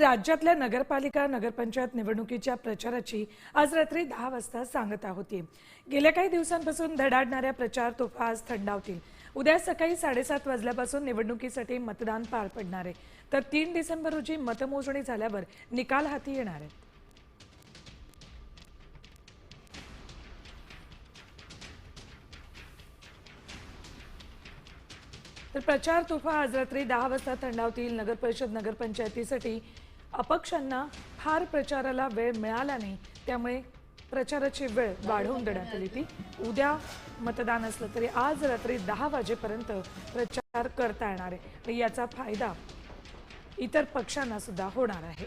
राज्यातल्या नगरपालिका नगरपंचायत निवडणुकीच्या प्रचाराची आज रात्री दहा वाजता सांगता होती गेल्या काही दिवसांपासून धडाडणाऱ्या प्रचार तोफा आज थंडावतील. उद्या सकाळी साडेसात वाजल्यापासून निवडणुकीसाठी मतदान पार पडणार आहे. तर तीन डिसेंबर रोजी मतमोजणी झाल्यावर निकाल हाती येणार आहेत तर प्रचार तोफा आज रात्री दहा वाजता थंडावतील. नगरपरिषद नगरपंचायतीसाठी अपक्षांना फार प्रचाराला वेळ मिळाला नाही त्यामुळे प्रचाराची वेळ वाढवून देण्यात आली ती उद्या मतदान असलं तरी आज रात्री दहा वाजेपर्यंत प्रचार करता येणार आहे आणि याचा फायदा इतर पक्षांना सुद्धा होणार आहे.